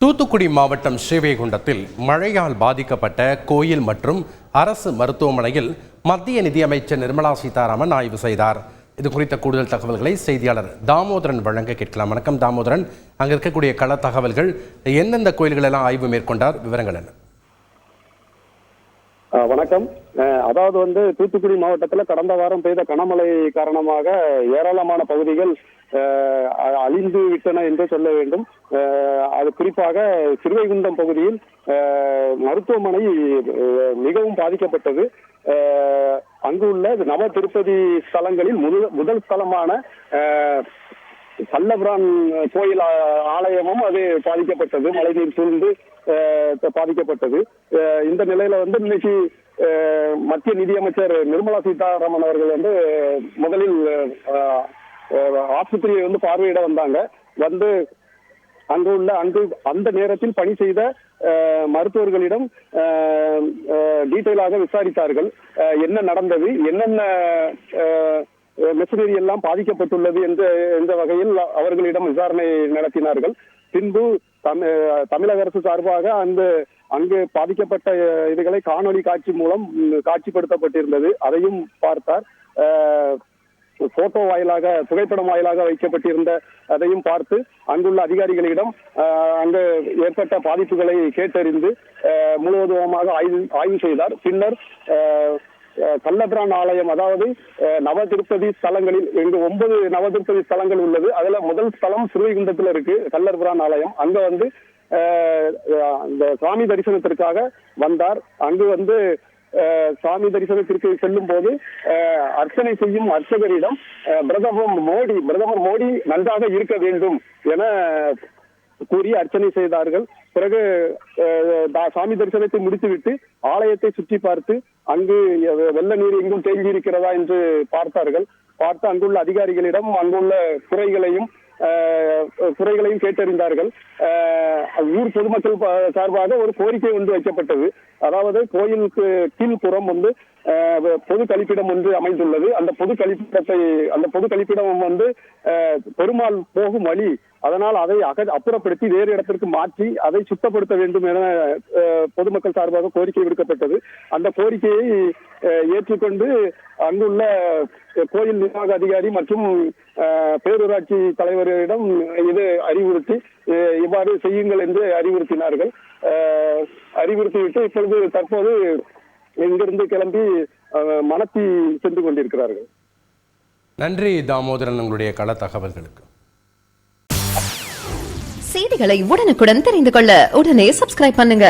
தூத்துக்குடி மாவட்டம் ஸ்ரீவைகுண்டத்தில் மழையால் பாதிக்கப்பட்ட கோயில் மற்றும் அரசு மருத்துவமனையில் மத்திய நிதியமைச்சர் நிர்மலா சீதாராமன் ஆய்வு செய்தார். இது குறித்த கூடுதல் தகவல்களை செய்தியாளர் தாமோதரன் வழங்க கேட்கலாம். வணக்கம் தாமோதரன். அங்க இருக்கக்கூடிய கள தகவல்கள் எந்தெந்த கோயில்களெல்லாம் ஆய்வு மேற்கொண்டார்? விவரங்கள் என்ன? வணக்கம். அஹ், அதாவது வந்து தூத்துக்குடி மாவட்டத்தில் கடந்த வாரம் பெய்த கனமழை காரணமாக ஏராளமான பகுதிகள் அ- அழிந்து விட்டன என்று சொல்ல வேண்டும். அது குறிப்பாக சிறுவைகுண்டம் பகுதியில் மருத்துவமனை மிகவும் பாதிக்கப்பட்டது. அஹ், அங்கு உள்ள நவ திருப்பதி ஸ்தலங்களில் முதல் முதல் ஸ்தலமான சல்லபுரான் கோயில் ஆலயமும் அது பாதிக்கப்பட்டது. மழைநீர் சூழ்ந்து பாதிக்கப்பட்டது. அஹ், இந்த நிலையில வந்து இன்னைக்கு மத்திய நிதியமைச்சர் நிர்மலா சீதாராமன் அவர்கள் வந்து முதலில் ஆஸ்பத்திரியை வந்து பார்வையிட வந்தாங்க. வந்து அங்கு உள்ள அங்கு அந்த நேரத்தில் பணி செய்த அஹ், மருத்துவர்களிடம் டீட்டெயிலாக விசாரித்தார்கள். அஹ், என்ன நடந்தது என்னென்ன மெஷினரி எல்லாம் பாதிக்கப்பட்டுள்ளது என்ற என்ற வகையில் அவர்களிடம் விசாரணை நடத்தினார்கள். பின்பு தமி- தமிழக அரசு சார்பாக அந்த அங்கு பாதிக்கப்பட்ட இதுகளை காணொளி காட்சி மூலம் காட்சிப்படுத்தப்பட்டிருந்தது. அதையும் பார்த்தார். போட்டோ வாயிலாக புகைப்படம் வாயிலாக வைக்கப்பட்டிருந்த அதையும் பார்த்து அங்குள்ள அதிகாரிகளிடம் அங்கு ஏற்பட்ட பாதிப்புகளை கேட்டறிந்து முழுவதுமாக ஆய்வு ஆய்வு செய்தார். பின்னர் அஹ், கள்ளபிரான் ஆலயம் அதாவது நவ திருப்பதி ஸ்தலங்களில் இங்கு ஒன்பது நவ திருப்பதி ஸ்தலங்கள் உள்ளது. அதுல முதல் ஸ்தலம் சிறுவைகுண்டத்துல இருக்கு கள்ளபிரான் ஆலயம். அங்க வந்து அந்த சாமி தரிசனத்திற்காக வந்தார். அங்கு வந்து சாமி தரிசனத்திற்கு செல்லும் போது அர்ச்சனை செய்யும் அர்ச்சகரிடம் பிரதமர் மோடி பிரதமர் மோடி நன்றாக இருக்க வேண்டும் என கூறி அர்ச்சனை செய்தார்கள். பிறகு அஹ், தா- சாமி தரிசனத்தை முடித்துவிட்டு ஆலயத்தை சுற்றி பார்த்து அங்கு வெள்ள நீர் எங்கும் தேங்கி இருக்கிறதா என்று பார்த்தார்கள். பார்த்து அங்குள்ள அதிகாரிகளிடம் அங்குள்ள குறைகளையும் குறைகளையும் கேட்டறிந்தார்கள். ஊர் பொதுமக்கள் சார்பாக ஒரு கோரிக்கை ஒன்று வைக்கப்பட்டது. அதாவது கோயிலுக்கு கீழ்ப்புறம் வந்து பொது கழிப்பிடம் ஒன்று அமைந்துள்ளது. அந்த பொது கழிப்பிடத்தை அந்த பொது கழிப்பிடம் வந்து பெருமாள் போகும் வழி அதனால் அதை அக அப்புறப்படுத்தி வேறு இடத்திற்கு மாற்றி அதை சுத்தப்படுத்த வேண்டும் என அஹ், பொதுமக்கள் சார்பாக கோரிக்கை விடுக்கப்பட்டது. அந்த கோரிக்கையை ஏற்றுக்கொண்டு அங்குள்ள கோயில் நிர்வாக அதிகாரி மற்றும் பேரூராட்சி தலைவரிடம் இது அறிவுறுத்தி இவ்வாறு செய்யுங்கள் என்று அறிவுறுத்தினார்கள். அறிவுறுத்திவிட்டு இப்பொழுது தற்போது இங்கிருந்து கிளம்பி அஹ், மணத்தி சென்று கொண்டிருக்கிறார்கள். நன்றி தாமோதரன் உங்களுடைய கள தகவல்களுக்கு. செய்திகளை உடனுக்குடன் தெரிந்து கொள்ள உடனே சப்ஸ்கிரைப் பண்ணுங்க.